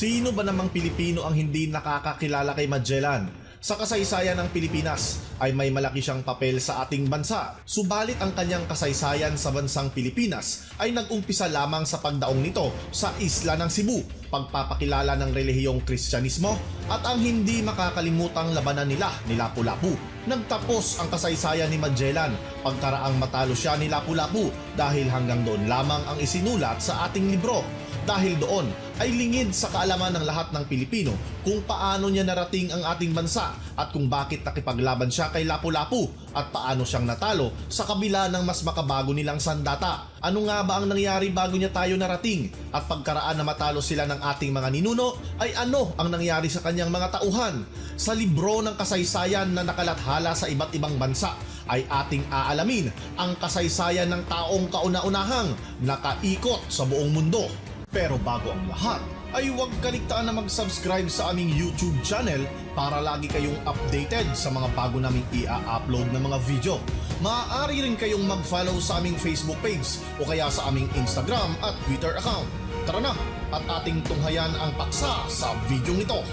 Sino ba namang Pilipino ang hindi nakakakilala kay Magellan? Sa kasaysayan ng Pilipinas ay may malaki siyang papel sa ating bansa. Subalit ang kanyang kasaysayan sa bansang Pilipinas ay nag-umpisa lamang sa pagdaong nito sa isla ng Cebu, pagpapakilala ng relihiyong Kristyanismo at ang hindi makakalimutang labanan nila ni Lapu-Lapu. Nagtapos ang kasaysayan ni Magellan pagkaraang matalo siya ni Lapu-Lapu dahil hanggang doon lamang ang isinulat sa ating libro. Dahil doon ay lingid sa kaalaman ng lahat ng Pilipino kung paano niya narating ang ating bansa at kung bakit nakipaglaban siya kay Lapu-Lapu at paano siyang natalo sa kabila ng mas makabago nilang sandata. Ano nga ba ang nangyari bago niya tayo narating? At pagkaraan na matalo sila ng ating mga ninuno ay ano ang nangyari sa kanyang mga tauhan? Sa libro ng kasaysayan na nakalathala sa iba't ibang bansa ay ating aalamin ang kasaysayan ng taong kauna-unahang nakaikot sa buong mundo. Pero bago ang lahat, ay huwag kaligtaan na mag-subscribe sa aming YouTube channel para lagi kayong updated sa mga bago naming i-upload na mga video. Maaari rin kayong mag-follow sa aming Facebook page o kaya sa aming Instagram at Twitter account. Tara na at ating tunghayan ang paksa sa video nito.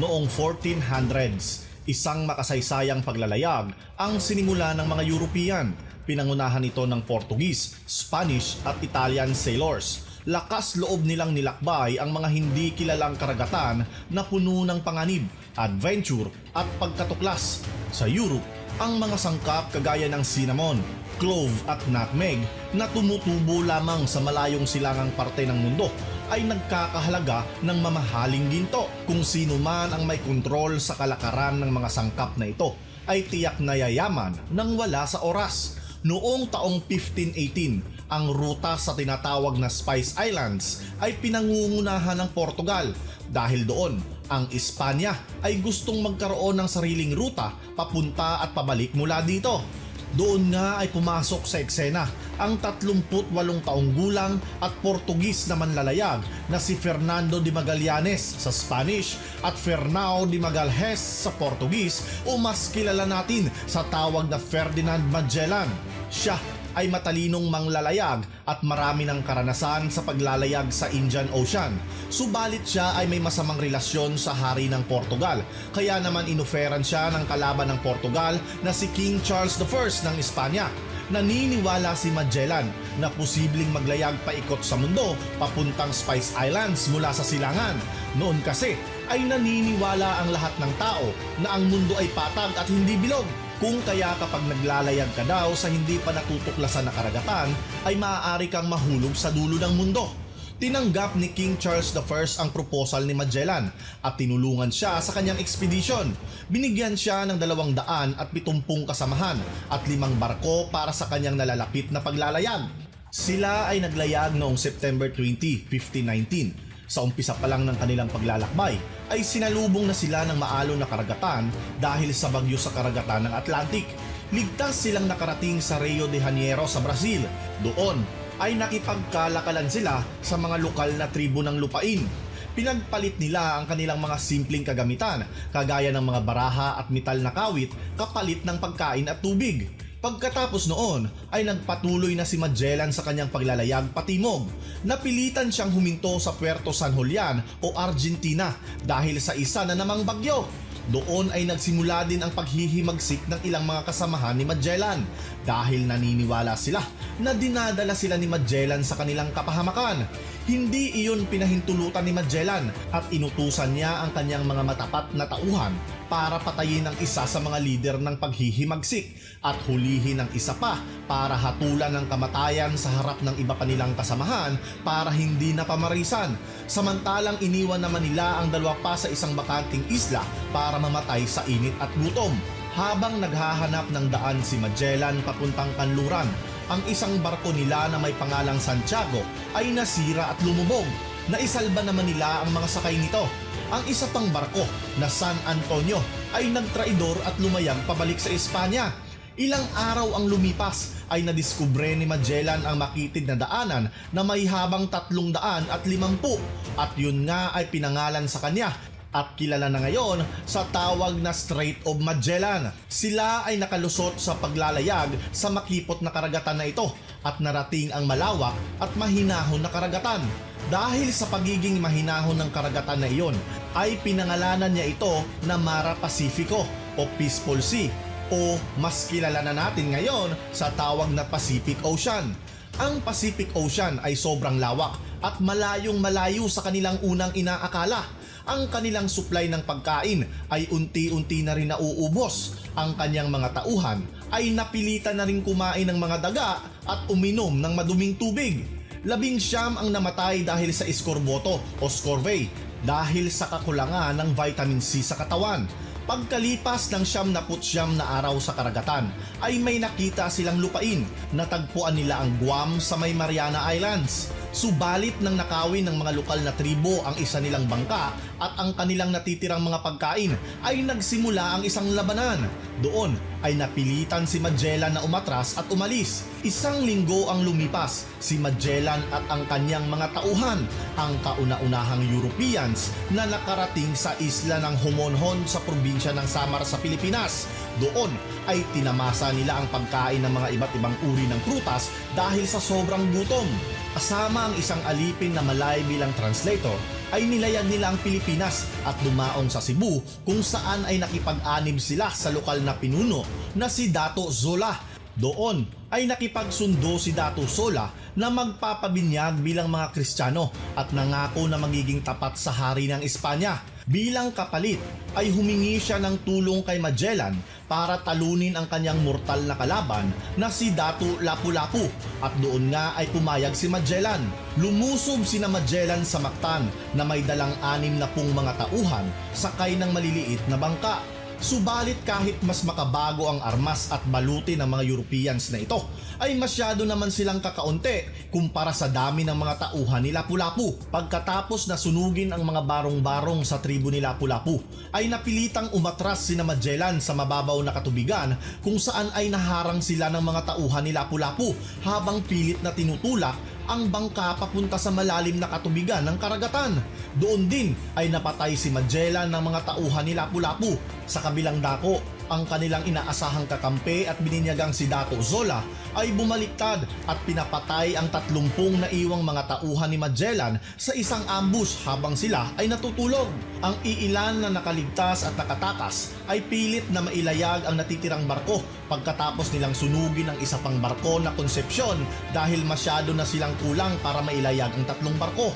Noong 1400s, isang makasaysayang paglalayag ang sinimula ng mga European. Pinangunahan ito ng Portuguese, Spanish at Italian sailors lakas loob nilang nilakbay ang mga hindi kilalang karagatan na puno ng panganib, adventure at pagkatuklas. Sa Europe, ang mga sangkap kagaya ng cinnamon, clove at nutmeg na tumutubo lamang sa malayong silangang parte ng mundo ay nagkakahalaga ng mamahaling ginto. Kung sino man ang may kontrol sa kalakaran ng mga sangkap na ito ay tiyak na yayaman nang wala sa oras. Noong taong 1518, ang ruta sa tinatawag na Spice Islands ay pinangungunahan ng Portugal dahil doon ang Espanya ay gustong magkaroon ng sariling ruta papunta at pabalik mula dito. Doon nga ay pumasok sa eksena ang 38 taong gulang at Portugis na manlalayag na si Fernando de Magallanes sa Spanish at Fernao de Magalhaes sa Portugis o mas kilala natin sa tawag na Ferdinand Magellan. Siya ay matalinong manglalayag at marami ng karanasan sa paglalayag sa Indian Ocean. Subalit siya ay may masamang relasyon sa hari ng Portugal, kaya naman inoferan siya ng kalaban ng Portugal na si King Charles I ng Espanya. Naniniwala si Magellan na posibleng maglayag paikot sa mundo papuntang Spice Islands mula sa silangan. Noon kasi ay naniniwala ang lahat ng tao na ang mundo ay patag at hindi bilog. Kung kaya kapag naglalayag ka daw sa hindi pa natutuklasan na karagatan, ay maaari kang mahulog sa dulo ng mundo. Tinanggap ni King Charles I ang proposal ni Magellan at tinulungan siya sa kanyang expedition. Binigyan siya ng dalawang daan at pitumpung kasamahan at limang barko para sa kanyang nalalapit na paglalayag. Sila ay naglayag noong September 20, 1519 sa umpisa pa lang ng kanilang paglalakbay ay sinalubong na sila ng maalon na karagatan dahil sa bagyo sa karagatan ng Atlantic. Ligtas silang nakarating sa Rio de Janeiro sa Brazil. Doon ay nakipagkalakalan sila sa mga lokal na tribo ng lupain. Pinagpalit nila ang kanilang mga simpleng kagamitan kagaya ng mga baraha at metal na kawit kapalit ng pagkain at tubig. Pagkatapos noon ay nagpatuloy na si Magellan sa kanyang paglalayag patimog. Napilitan siyang huminto sa Puerto San Julian o Argentina dahil sa isa na namang bagyo. Doon ay nagsimula din ang paghihimagsik ng ilang mga kasamahan ni Magellan dahil naniniwala sila na dinadala sila ni Magellan sa kanilang kapahamakan. Hindi iyon pinahintulutan ni Magellan at inutusan niya ang kanyang mga matapat na tauhan para patayin ang isa sa mga lider ng paghihimagsik at hulihin ang isa pa para hatulan ng kamatayan sa harap ng iba pa nilang kasamahan para hindi na pamarisan. Samantalang iniwan naman nila ang dalawa pa sa isang bakanting isla para mamatay sa init at gutom. Habang naghahanap ng daan si Magellan papuntang Kanluran, ang isang barko nila na may pangalang Santiago ay nasira at lumubog. Naisalba naman nila ang mga sakay nito. Ang isa pang barko na San Antonio ay nagtraidor at lumayag pabalik sa Espanya. Ilang araw ang lumipas ay nadiskubre ni Magellan ang makitid na daanan na may habang tatlong daan at limampu at yun nga ay pinangalan sa kanya at kilala na ngayon sa tawag na Strait of Magellan. Sila ay nakalusot sa paglalayag sa makipot na karagatan na ito at narating ang malawak at mahinahon na karagatan. Dahil sa pagiging mahinahon ng karagatan na iyon, ay pinangalanan niya ito na Mara Pacifico o Peaceful Sea o mas kilala na natin ngayon sa tawag na Pacific Ocean. Ang Pacific Ocean ay sobrang lawak at malayong malayo sa kanilang unang inaakala. Ang kanilang supply ng pagkain ay unti-unti na rin nauubos. Ang kanyang mga tauhan ay napilitan na rin kumain ng mga daga at uminom ng maduming tubig. Labing siyam ang namatay dahil sa iskorboto o scorvey dahil sa kakulangan ng vitamin C sa katawan. Pagkalipas ng siyam na putsyam na araw sa karagatan ay may nakita silang lupain. Natagpuan nila ang Guam sa may Mariana Islands. Subalit nang nakawin ng mga lokal na tribo ang isa nilang bangka at ang kanilang natitirang mga pagkain ay nagsimula ang isang labanan. Doon ay napilitan si Magellan na umatras at umalis. Isang linggo ang lumipas, si Magellan at ang kanyang mga tauhan, ang kauna-unahang Europeans na nakarating sa isla ng Homonhon sa probinsya ng Samar sa Pilipinas. Doon ay tinamasa nila ang pagkain ng mga iba't ibang uri ng prutas dahil sa sobrang gutom. Kasama ang isang alipin na malay bilang translator ay nilayag nila ang Pilipinas at dumaong sa Cebu kung saan ay nakipag-anib sila sa lokal na pinuno na si Dato Zola. Doon ay nakipagsundo si Dato Sola na magpapabinyag bilang mga Kristiyano at nangako na magiging tapat sa hari ng Espanya. Bilang kapalit ay humingi siya ng tulong kay Magellan para talunin ang kanyang mortal na kalaban na si Dato Lapu-Lapu at doon nga ay pumayag si Magellan. Lumusob sina Magellan sa Mactan na may dalang anim na pung mga tauhan sakay ng maliliit na bangka. Subalit kahit mas makabago ang armas at baluti ng mga Europeans na ito, ay masyado naman silang kakaunti kumpara sa dami ng mga tauhan ni Lapu-Lapu. Pagkatapos na sunugin ang mga barong-barong sa tribo ni Lapu-Lapu, ay napilitang umatras sina Magellan sa mababaw na katubigan kung saan ay naharang sila ng mga tauhan ni Lapu-Lapu habang pilit na tinutulak ang bangka papunta sa malalim na katubigan ng karagatan. Doon din ay napatay si Magellan ng mga tauhan ni Lapu-Lapu. Sa kabilang dako, ang kanilang inaasahang kakampi at bininyagang si Dato Zola ay bumaliktad at pinapatay ang tatlumpung na iwang mga tauhan ni Magellan sa isang ambush habang sila ay natutulog. Ang iilan na nakaligtas at nakatakas ay pilit na mailayag ang natitirang barko pagkatapos nilang sunugin ang isa pang barko na konsepsyon dahil masyado na silang kulang para mailayag ang tatlong barko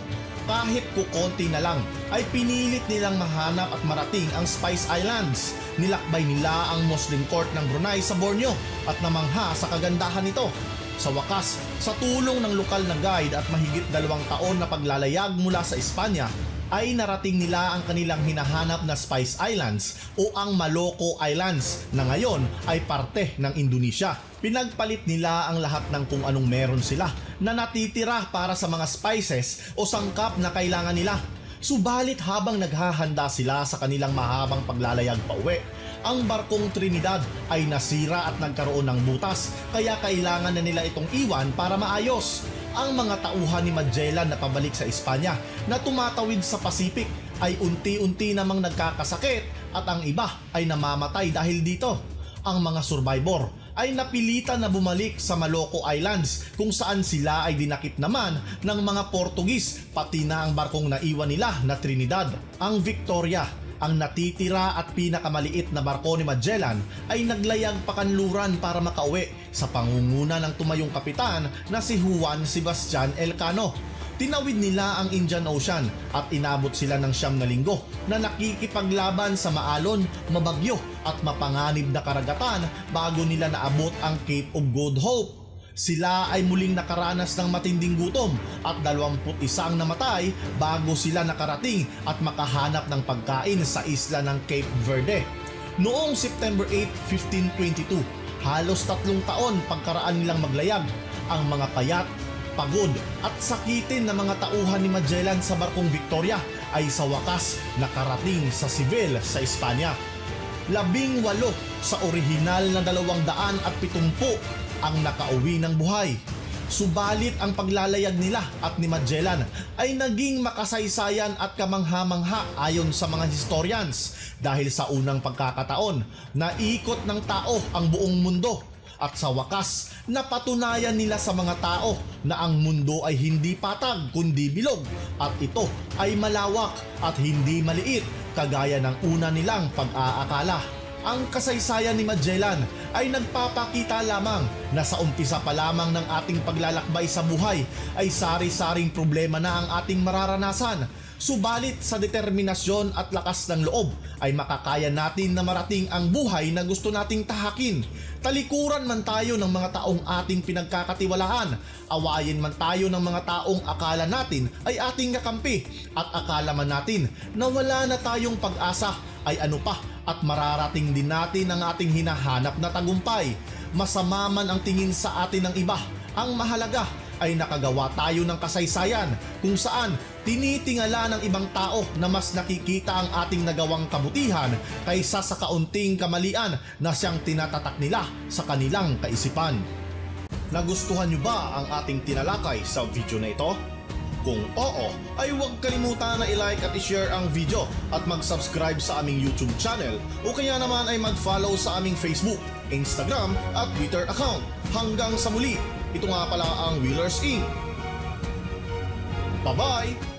kahit kukonti na lang ay pinilit nilang mahanap at marating ang Spice Islands. Nilakbay nila ang Muslim court ng Brunei sa Borneo at namangha sa kagandahan nito. Sa wakas, sa tulong ng lokal na guide at mahigit dalawang taon na paglalayag mula sa Espanya, ay narating nila ang kanilang hinahanap na Spice Islands o ang Maloko Islands na ngayon ay parte ng Indonesia. Pinagpalit nila ang lahat ng kung anong meron sila na natitira para sa mga spices o sangkap na kailangan nila. Subalit habang naghahanda sila sa kanilang mahabang paglalayag pa uwi, ang barkong Trinidad ay nasira at nagkaroon ng butas kaya kailangan na nila itong iwan para maayos. Ang mga tauhan ni Magellan na pabalik sa Espanya na tumatawid sa Pacific ay unti-unti namang nagkakasakit at ang iba ay namamatay dahil dito. Ang mga survivor ay napilitan na bumalik sa Maloko Islands kung saan sila ay dinakip naman ng mga Portugis pati na ang barkong naiwan nila na Trinidad. Ang Victoria ang natitira at pinakamaliit na barko ni Magellan ay naglayag pakanluran para makauwi sa pangunguna ng tumayong kapitan na si Juan Sebastian Elcano. Tinawid nila ang Indian Ocean at inabot sila ng siyam na linggo na nakikipaglaban sa maalon, mabagyo at mapanganib na karagatan bago nila naabot ang Cape of Good Hope. Sila ay muling nakaranas ng matinding gutom at 21 ang namatay bago sila nakarating at makahanap ng pagkain sa isla ng Cape Verde. Noong September 8, 1522, halos tatlong taon pagkaraan nilang maglayag, ang mga payat, pagod at sakitin ng mga tauhan ni Magellan sa barkong Victoria ay sa wakas nakarating sa Seville sa Espanya labing walo sa orihinal na dalawang daan at pitumpu ang nakauwi ng buhay. Subalit ang paglalayag nila at ni Magellan ay naging makasaysayan at kamangha-mangha ayon sa mga historians dahil sa unang pagkakataon na ikot ng tao ang buong mundo. At sa wakas, napatunayan nila sa mga tao na ang mundo ay hindi patag kundi bilog at ito ay malawak at hindi maliit kagaya ng una nilang pag-aakala. Ang kasaysayan ni Magellan ay nagpapakita lamang na sa umpisa pa lamang ng ating paglalakbay sa buhay ay sari-saring problema na ang ating mararanasan. Subalit sa determinasyon at lakas ng loob ay makakaya natin na marating ang buhay na gusto nating tahakin. Talikuran man tayo ng mga taong ating pinagkakatiwalaan, awayin man tayo ng mga taong akala natin ay ating kakampi at akala man natin na wala na tayong pag-asa ay ano pa at mararating din natin ang ating hinahanap na tagumpay. Masama man ang tingin sa atin ng iba, ang mahalaga ay nakagawa tayo ng kasaysayan kung saan tinitingala ng ibang tao na mas nakikita ang ating nagawang kabutihan kaysa sa kaunting kamalian na siyang tinatatak nila sa kanilang kaisipan. Nagustuhan niyo ba ang ating tinalakay sa video na ito? Kung oo, ay huwag kalimutan na i-like at i-share ang video at mag-subscribe sa aming YouTube channel o kaya naman ay mag-follow sa aming Facebook, Instagram at Twitter account. Hanggang sa muli, ito nga pala ang Wheelers Inc. Bye-bye!